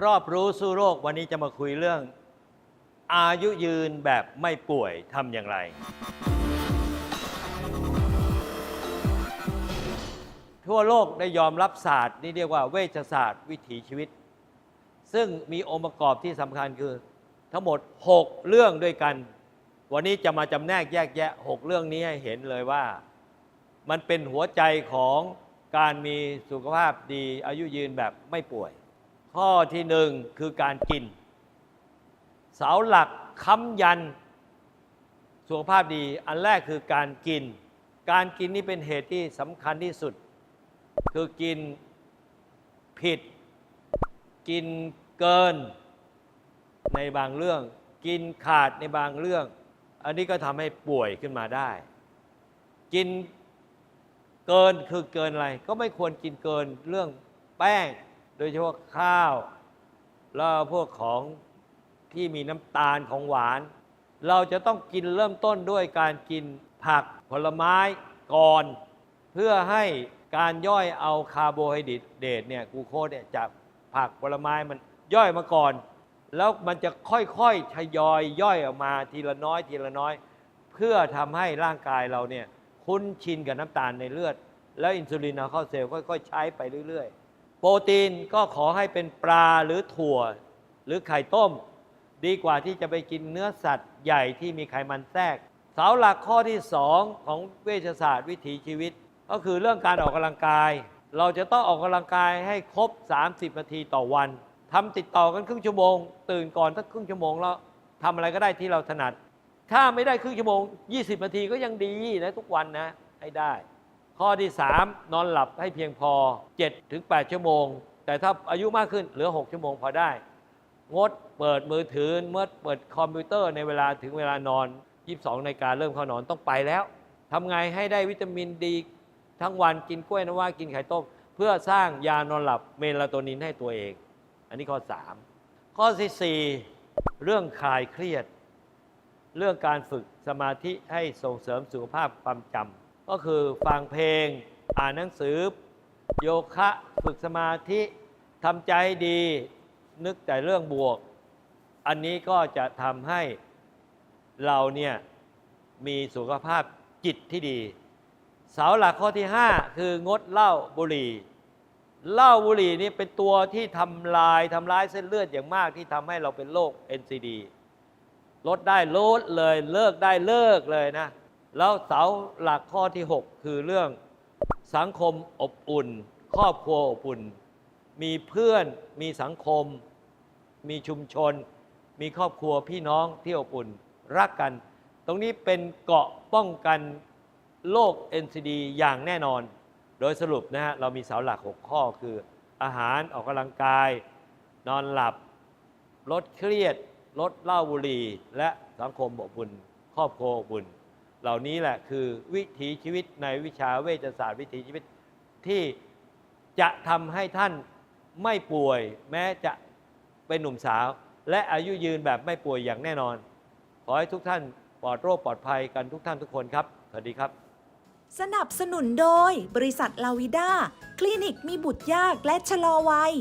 รอบรู้สู้โรควันนี้จะมาคุยเรื่อง อายุยืนแบบไม่ป่วยทำอย่างไร ทั่วโลกได้ยอมรับศาสตร์นี่เรียกว่าเวชศาสตร์วิถีชีวิต ซึ่งมีองค์ประกอบที่สำคัญคือ ทั้งหมด 6 เรื่องด้วยกัน วันนี้จะมาจำแนกแยกแยะ 6 เรื่องนี้ให้เห็นเลยว่า มันเป็นหัวใจของการมีสุขภาพดีอายุยืนแบบไม่ป่วย ข้อที่หนึ่งคือการกิน เสาหลักค้ำยัน สุขภาพดีอันแรกคือการกิน การกินนี่เป็นเหตุที่สำคัญที่สุด คือกินผิด กินเกินในบางเรื่อง กินขาดในบางเรื่อง อันนี้ก็ทำให้ป่วยขึ้นมาได้ กินเกินคือเกินอะไร ก็ไม่ควรกินเกินเรื่องแป้ง ดยเฉพาะข้าว แล้วพวกของที่มีน้ำตาลของหวาน เราจะต้องกินเริ่มต้นด้วยการกินผักผลไม้ก่อน เพื่อให้การย่อยเอาคาร์โบไฮเดรตเนี่ยกูโคสเนี่ยจากผักผลไม้มันย่อยมาก่อน แล้วมันจะค่อยๆทยอยย่อยออกมาทีละน้อยทีละน้อย เพื่อทำให้ร่างกายเราเนี่ยคุ้นชินกับน้ำตาลในเลือด แล้วอินซูลินเอาเข้าเซลล์ค่อยๆใช้ไปเรื่อย ๆ โปรตีนก็ขอให้เป็นปลาหรือถั่ว หรือไข่ต้ม ดีกว่าที่จะไปกินเนื้อสัตว์ใหญ่ที่มีไขมันแทรกเสาหลักข้อที่2ของเวชศาสตร์วิถีชีวิต ก็คือเรื่องการออกกำลังกาย เราจะต้องออกกำลังกายให้ครบ 30 นาทีต่อวันทำติดต่อกันครึ่งชั่วโมง ตื่นก่อนสักครึ่งชั่วโมงแล้วทำอะไรก็ได้ที่เราถนัด ถ้าไม่ได้ครึ่งชั่วโมง 20 นาทีก็ยังดีนะทุกวันนะให้ได้ ข้อที่ 3 นอนหลับให้เพียงพอ 7 ถึง 8 ชั่วโมง แต่ถ้าอายุมากขึ้นเหลือ 6 ชั่วโมงพอได้ งดเปิดมือถือเมื่อเปิดคอมพิวเตอร์ในเวลาถึงเวลานอน 22นาฬิกาเริ่มเข้านอนต้องไปแล้วทำไงให้ได้วิตามินดี ทั้งวันกินกล้วยน้ำว้ากินไข่ต้มเพื่อสร้างยานอนหลับเมลาโทนินให้ตัวเอง อันนี้ข้อ 3 ข้อที่4เรื่องคลายเครียด เรื่องการฝึกสมาธิให้ส่งเสริมสุขภาพความจำ ก็คือฟังเพลง อ่านหนังสือ โยคะฝึกสมาธิทำใจใดี นึกแต่เรื่องบวก อันนี้ก็จะทำให้เราเนี่ยมีสุขภาพจิตที่ดี เสาหลักข้อที่ 5 คืองดเหล้าบุหรี่เหล้าบุหรี่นี่เป็นตัวที่ทำลายทำร้ายเส้นเลือดอย่างมากที่ทำให้เราเป็นโรค NCD ลดได้ลดเลยเลิกได้เลิกเลยนะ แล้วเสาหลักข้อที่ 6 คือเรื่องสังคมอบอุ่น ครอบครัวอบอุ่น มีเพื่อนมีสังคม มีชุมชน มีครอบครัวพี่น้องที่อบอุ่น รักกัน ตรงนี้เป็นเกาะป้องกันโรค NCD อย่างแน่นอน โดยสรุปนะฮะเรามีเสาหลัก 6 ข้อคืออาหารออกกำลังกาย นอนหลับ ลดเครียด ลดเหล้าบุหรี่ และสังคมอบอุ่น ครอบครัวอบอุ่น เหล่านี้แหละคือวิถีชีวิตในวิชาเวชศาสตร์วิถีชีวิตที่จะทำให้ท่านไม่ป่วย แม้จะเป็นหนุ่มสาว และอายุยืนแบบไม่ป่วยอย่างแน่นอน ขอให้ทุกท่านปลอดโรคปลอดภัยกันทุกท่านทุกคนครับ สวัสดีครับ สนับสนุนโดย บริษัทลาวิด้า คลินิกมีบุตรยากและชะลอวัย